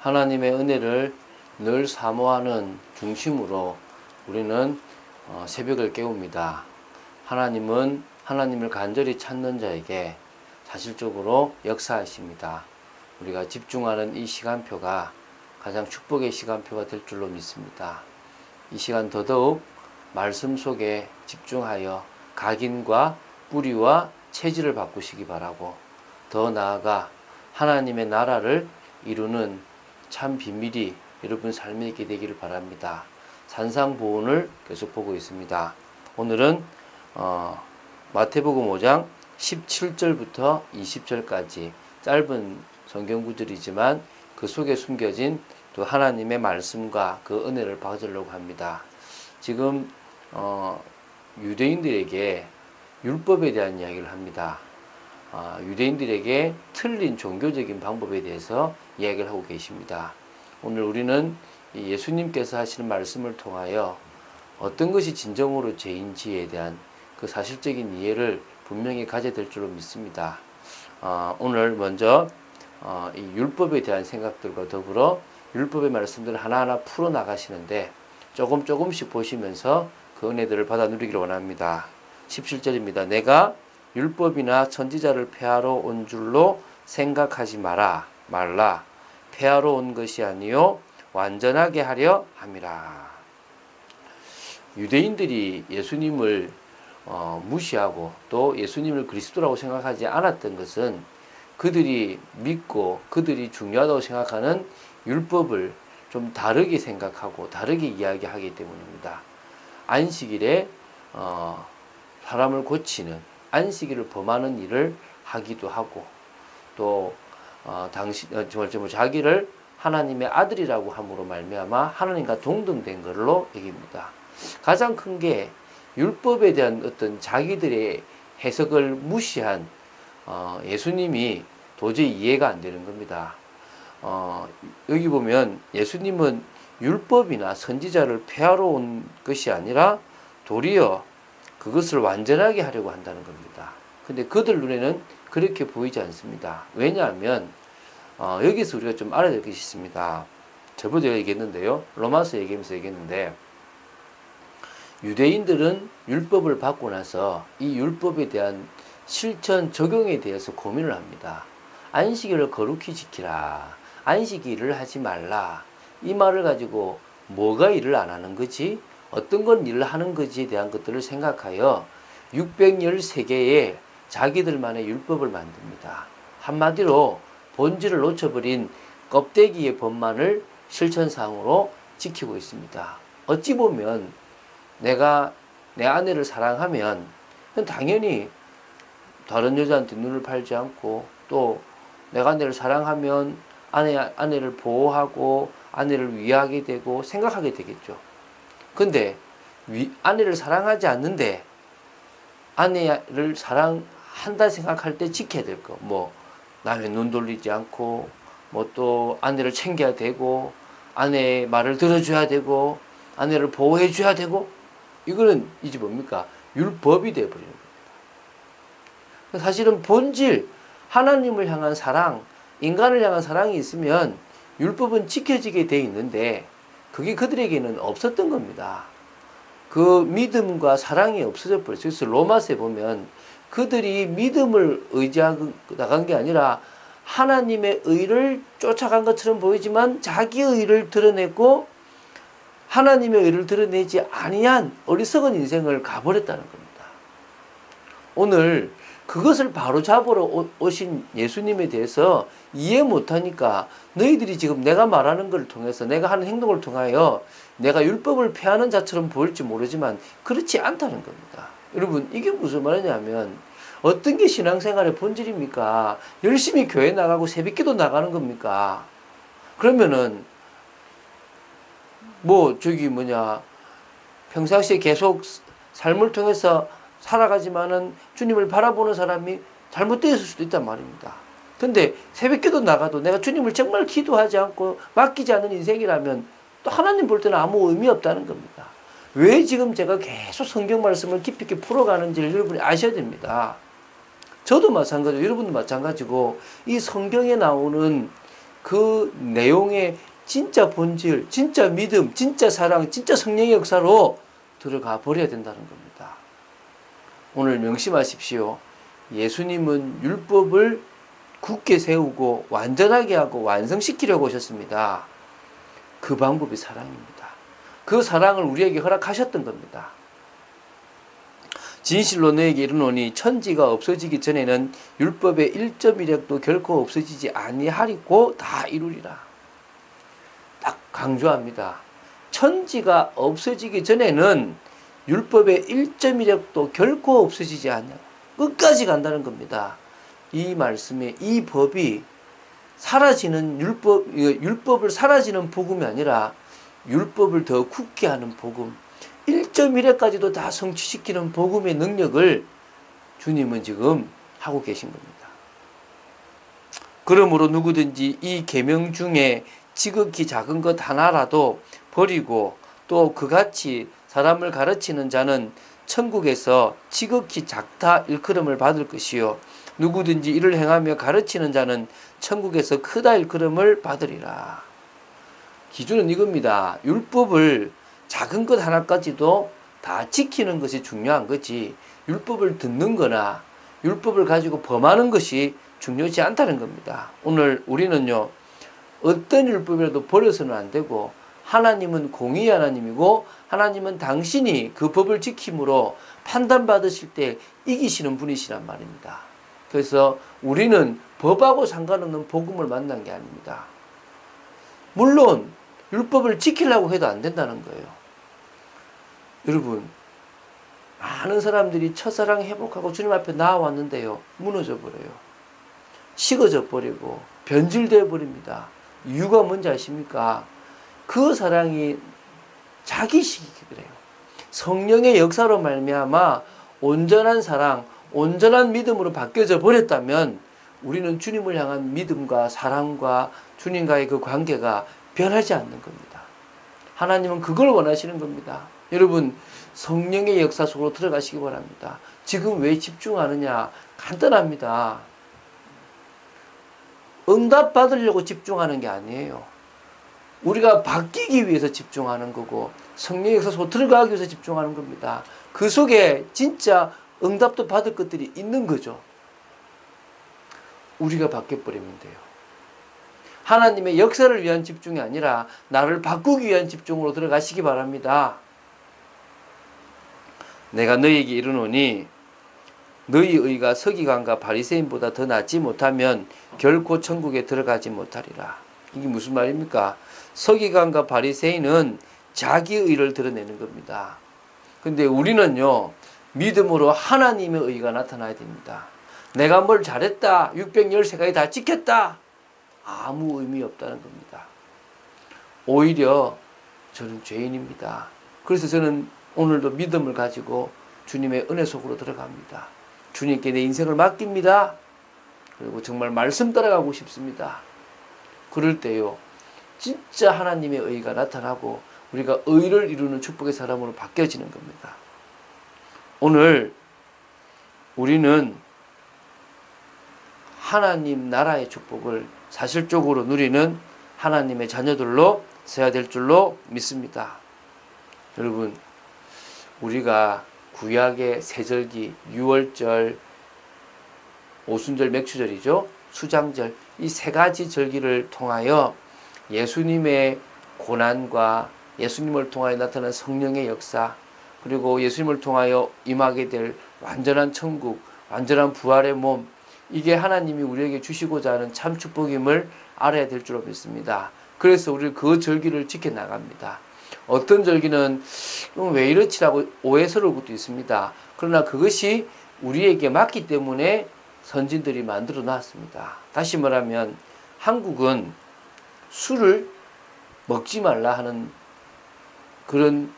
하나님의 은혜를 늘 사모하는 중심으로 우리는 어, 새벽을 깨웁니다. 하나님은 하나님을 간절히 찾는 자에게 사실적으로 역사하십니다. 우리가 집중하는 이 시간표가 가장 축복의 시간표가 될 줄로 믿습니다. 이 시간 더더욱 말씀 속에 집중하여 각인과 뿌리와 체질을 바꾸시기 바라고 더 나아가 하나님의 나라를 이루는 참 비밀이 여러분 삶에 있게 되기를 바랍니다. 산상보훈을 계속 보고 있습니다. 오늘은 어, 마태복음 5장 17절부터 20절까지 짧은 성경 구절이지만 그 속에 숨겨진 또 하나님의 말씀과 그 은혜를 받으려고 합니다. 지금 어, 유대인들에게 율법에 대한 이야기를 합니다. 어, 유대인들에게 틀린 종교적인 방법에 대해서 이야기를 하고 계십니다. 오늘 우리는 예수님께서 하시는 말씀을 통하여 어떤 것이 진정으로 죄인지에 대한 그 사실적인 이해를 분명히 가져야 될 줄로 믿습니다. 어, 오늘 먼저 어, 이 율법에 대한 생각들과 더불어 율법의 말씀들을 하나하나 풀어 나가시는데 조금 조금씩 보시면서 그 은혜들을 받아 누리기를 원합니다. 17절입니다. 내가 율법이나 선지자를 폐하러 온 줄로 생각하지 마라 말라 폐하러 온 것이 아니요 완전하게 하려 함이라. 유대인들이 예수님을 어, 무시하고 또 예수님을 그리스도라고 생각하지 않았던 것은 그들이 믿고 그들이 중요하다고 생각하는 율법을 좀 다르게 생각하고 다르게 이야기하기 때문입니다. 안식일에 어, 사람을 고치는 안식일을 범하는 일을 하기도 하고 또 어, 당신 어, 뭐 자기를 하나님의 아들이라고 함으로 말미암아 하나님과 동등된 걸로 여깁니다. 가장 큰 게 율법에 대한 어떤 자기들의 해석을 무시한 어, 예수님이 도저히 이해가 안 되는 겁니다. 어, 여기 보면 예수님은 율법이나 선지자를 폐하러 온 것이 아니라 도리어 그것을 완전하게 하려고 한다는 겁니다. 근데 그들 눈에는 그렇게 보이지 않습니다. 왜냐하면 어, 여기서 우리가 좀 알아야 될 것이 있습니다. 저번에 얘기했는데요. 로마서 얘기하면서 얘기했는데 유대인들은 율법을 받고 나서 이 율법에 대한 실천 적용에 대해서 고민을 합니다. 안식일을 거룩히 지키라. 안식일을 하지 말라. 이 말을 가지고 뭐가 일을 안 하는 거지? 어떤 건 일을 하는 거지에 대한 것들을 생각하여 613개의 자기들만의 율법을 만듭니다. 한마디로 본질을 놓쳐버린 껍데기의 법만을 실천상으로 지키고 있습니다. 어찌 보면 내가 내 아내를 사랑하면 당연히 다른 여자한테 눈을 팔지 않고 또 내가 아내를 사랑하면 아내, 아내를 보호하고 아내를 위하게 되고 생각하게 되겠죠. 근데 위, 아내를 사랑하지 않는데 아내를 사랑한다 생각할 때 지켜야 될 거. 뭐 남의 눈 돌리지 않고 뭐 또 아내를 챙겨야 되고 아내의 말을 들어줘야 되고 아내를 보호해 줘야 되고 이거는 이제 뭡니까? 율법이 되어 버리는 겁니다. 사실은 본질 하나님을 향한 사랑, 인간을 향한 사랑이 있으면 율법은 지켜지게 돼 있는데 그게 그들에게는 없었던 겁니다. 그 믿음과 사랑이 없어져 버렸어요. 그래서 로마서에 보면 그들이 믿음을 의지하고 나간 게 아니라 하나님의 의를 쫓아간 것처럼 보이지만 자기의 의를 드러냈고 하나님의 의를 드러내지 아니한 어리석은 인생을 가버렸다는 겁니다. 오늘 그것을 바로 잡으러 오신 예수님에 대해서 이해 못하니까 너희들이 지금 내가 말하는 걸 통해서 내가 하는 행동을 통하여 내가 율법을 폐하는 자처럼 보일지 모르지만 그렇지 않다는 겁니다. 여러분 이게 무슨 말이냐면 어떤 게 신앙생활의 본질입니까? 열심히 교회 나가고 새벽기도 나가는 겁니까? 그러면은 뭐 저기 뭐냐 평상시에 계속 삶을 통해서 살아가지만은 주님을 바라보는 사람이 잘못되었을 수도 있단 말입니다. 근데 새벽기도 나가도 내가 주님을 정말 기도하지 않고 맡기지 않는 인생이라면 또 하나님 볼 때는 아무 의미 없다는 겁니다. 왜 지금 제가 계속 성경 말씀을 깊이 있게 풀어가는지를 여러분이 아셔야 됩니다. 저도 마찬가지고 여러분도 마찬가지고 이 성경에 나오는 그 내용의 진짜 본질, 진짜 믿음, 진짜 사랑, 진짜 성령의 역사로 들어가 버려야 된다는 겁니다. 오늘 명심하십시오. 예수님은 율법을 굳게 세우고 완전하게 하고 완성시키려고 오셨습니다. 그 방법이 사랑입니다. 그 사랑을 우리에게 허락하셨던 겁니다. 진실로 너에게 이르노니 천지가 없어지기 전에는 율법의 1.1획도 결코 없어지지 아니하리고 다 이루리라. 딱 강조합니다. 천지가 없어지기 전에는 율법의 1.1획도 결코 없어지지 않냐. 끝까지 간다는 겁니다. 이 말씀에 이 법이 사라지는 율법 율법을 사라지는 복음이 아니라 율법을 더 굳게 하는 복음. 1.1회까지도 다 성취시키는 복음의 능력을 주님은 지금 하고 계신 겁니다. 그러므로 누구든지 이 계명 중에 지극히 작은 것 하나라도 버리고 또 그같이 사람을 가르치는 자는 천국에서 지극히 작다 일컬음을 받을 것이요 누구든지 이를 행하며 가르치는 자는 천국에서 크다 일컬음을 받으리라. 기준은 이겁니다. 율법을 작은 것 하나까지도 다 지키는 것이 중요한 거지. 율법을 듣는 거나 율법을 가지고 범하는 것이 중요하지 않다는 겁니다. 오늘 우리는요, 어떤 율법이라도 버려서는 안 되고, 하나님은 공의 하나님이고, 하나님은 당신이 그 법을 지킴으로 판단받으실 때 이기시는 분이시란 말입니다. 그래서 우리는 법하고 상관없는 복음을 만난 게 아닙니다. 물론 율법을 지키려고 해도 안 된다는 거예요. 여러분, 많은 사람들이 첫사랑 회복하고 주님 앞에 나와왔는데요. 무너져 버려요. 식어져 버리고 변질되어 버립니다. 이유가 뭔지 아십니까? 그 사랑이 자기식이기 그래요. 성령의 역사로 말미암아 온전한 사랑, 온전한 믿음으로 바뀌어져 버렸다면 우리는 주님을 향한 믿음과 사랑과 주님과의 그 관계가 변하지 않는 겁니다. 하나님은 그걸 원하시는 겁니다. 여러분, 성령의 역사 속으로 들어가시기 바랍니다. 지금 왜 집중하느냐? 간단합니다. 응답 받으려고 집중하는 게 아니에요. 우리가 바뀌기 위해서 집중하는 거고 속으로 들어가기 위해서 집중하는 겁니다. 그 속에 진짜 응답도 받을 것들이 있는 거죠. 우리가 바뀌어버리면 돼요. 하나님의 역사를 위한 집중이 아니라 나를 바꾸기 위한 집중으로 들어가시기 바랍니다. 내가 너희에게 이르노니 너희 의가 서기관과 바리새인보다 더 낫지 못하면 결코 천국에 들어가지 못하리라. 이게 무슨 말입니까? 서기관과 바리새인은 자기 의를 드러내는 겁니다. 근데 우리는요. 믿음으로 하나님의 의가 나타나야 됩니다. 내가 뭘 잘했다. 613가지 다 지켰다. 아무 의미 없다는 겁니다. 오히려 저는 죄인입니다. 그래서 저는 오늘도 믿음을 가지고 주님의 은혜 속으로 들어갑니다. 주님께 내 인생을 맡깁니다. 그리고 정말 말씀 따라가고 싶습니다. 그럴 때요. 진짜 하나님의 의가 나타나고 우리가 의를 이루는 축복의 사람으로 바뀌어지는 겁니다. 오늘 우리는 하나님 나라의 축복을 사실적으로 누리는 하나님의 자녀들로 서야 될 줄로 믿습니다. 여러분, 우리가 구약의 세절기, 유월절, 오순절, 맥추절이죠. 수장절, 이 세 가지 절기를 통하여 예수님의 고난과 예수님을 통하여 나타난 성령의 역사, 그리고 예수님을 통하여 임하게 될 완전한 천국, 완전한 부활의 몸, 이게 하나님이 우리에게 주시고자 하는 참 축복임을 알아야 될 줄로 믿습니다. 그래서 우리는 그 절기를 지켜나갑니다. 어떤 절기는 왜 이렇지라고 오해스러울 것도 있습니다. 그러나 그것이 우리에게 맞기 때문에 선진들이 만들어 놨습니다. 다시 말하면 한국은 술을 먹지 말라 하는 그런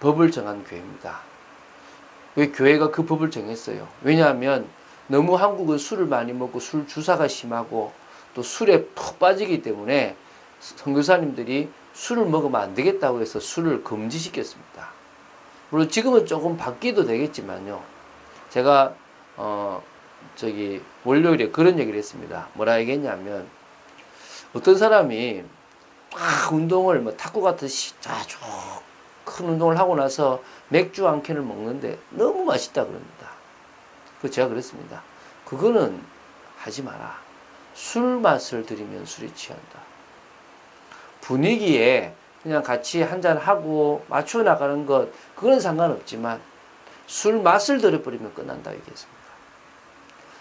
법을 정한 교회입니다. 왜 교회가 그 법을 정했어요? 왜냐하면 너무 한국은 술을 많이 먹고 술 주사가 심하고 또 술에 푹 빠지기 때문에 선교사님들이 술을 먹으면 안 되겠다고 해서 술을 금지시켰습니다. 물론 지금은 조금 바뀌도 되겠지만요. 제가 어 저기 월요일에 그런 얘기를 했습니다. 뭐라 얘기했냐면 어떤 사람이 막 운동을 뭐 탁구 같듯이 아주 큰 운동을 하고 나서 맥주 한 캔을 먹는데 너무 맛있다 그럽니다. 그 제가 그랬습니다. 그거는 하지 마라. 술 맛을 들이면 술이 취한다. 분위기에 그냥 같이 한잔 하고 맞춰 나가는 것 그건 상관없지만 술 맛을 들여버리면 끝난다 얘기했습니다.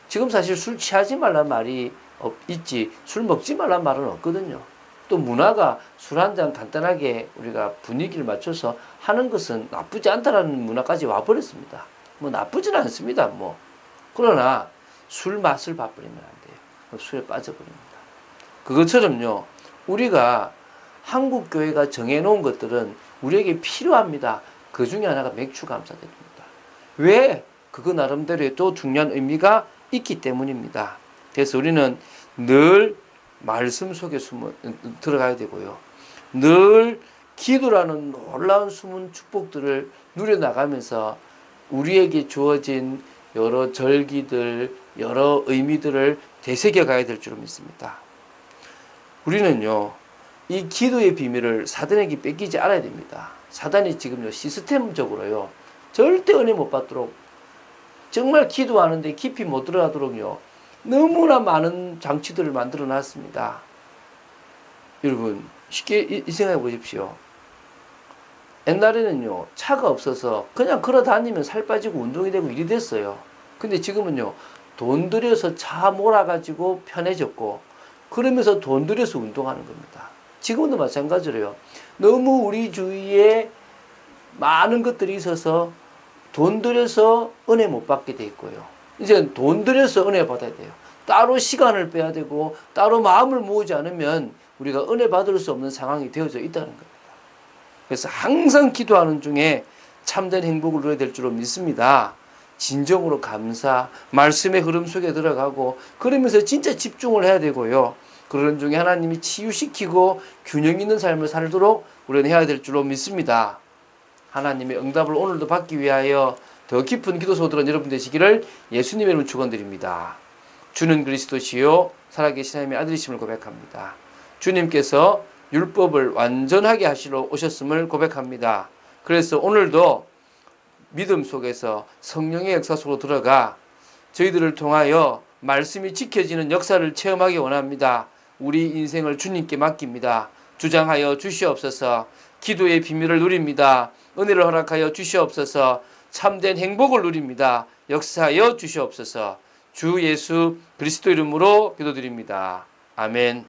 지금 사실 술 취하지 말란 말이 없, 있지 술 먹지 말란 말은 없거든요. 또 문화가 술 한 잔 간단하게 우리가 분위기를 맞춰서 하는 것은 나쁘지 않다라는 문화까지 와버렸습니다. 뭐 나쁘진 않습니다. 뭐 그러나 술 맛을 봐버리면 안 돼요. 술에 빠져버립니다. 그것처럼요 우리가 한국 교회가 정해놓은 것들은 우리에게 필요합니다. 그 중에 하나가 맥주 감사제입니다. 왜? 그거 나름대로의 또 중요한 의미가 있기 때문입니다. 그래서 우리는 늘 말씀 속에 숨어 들어가야 되고요. 늘 기도라는 놀라운 숨은 축복들을 누려 나가면서 우리에게 주어진 여러 절기들, 여러 의미들을 되새겨 가야 될 줄 믿습니다. 우리는요, 이 기도의 비밀을 사단에게 뺏기지 않아야 됩니다. 사단이 지금요, 시스템적으로요, 절대 은혜 못 받도록, 정말 기도하는데 깊이 못 들어가도록요, 너무나 많은 장치들을 만들어 놨습니다. 여러분, 쉽게 이, 이 생각해 보십시오. 옛날에는요, 차가 없어서 그냥 걸어 다니면 살 빠지고 운동이 되고 일이 됐어요. 근데 지금은요, 돈 들여서 차 몰아가지고 편해졌고, 그러면서 돈 들여서 운동하는 겁니다. 지금도 마찬가지로요. 너무 우리 주위에 많은 것들이 있어서 돈 들여서 은혜 못 받게 돼 있고요. 이제 돈 들여서 은혜 받아야 돼요. 따로 시간을 빼야 되고 따로 마음을 모으지 않으면 우리가 은혜 받을 수 없는 상황이 되어져 있다는 겁니다. 그래서 항상 기도하는 중에 참된 행복을 누려야 될 줄로 믿습니다. 진정으로 감사, 말씀의 흐름 속에 들어가고 그러면서 진짜 집중을 해야 되고요. 그런 중에 하나님이 치유시키고 균형 있는 삶을 살도록 우리는 해야 될 줄로 믿습니다. 하나님의 응답을 오늘도 받기 위하여 더 깊은 기도 소들은 여러분 되시기를 예수님의 이름으로 축원드립니다. 주는 그리스도시요 살아계신 하나님의 아들이심을 고백합니다. 주님께서 율법을 완전하게 하시러 오셨음을 고백합니다. 그래서 오늘도 믿음 속에서 성령의 역사 속으로 들어가 저희들을 통하여 말씀이 지켜지는 역사를 체험하기 원합니다. 우리 인생을 주님께 맡깁니다. 주장하여 주시옵소서. 기도의 비밀을 누립니다. 은혜를 허락하여 주시옵소서. 참된 행복을 누립니다. 역사하여 주시옵소서. 주 예수 그리스도 이름으로 기도드립니다. 아멘.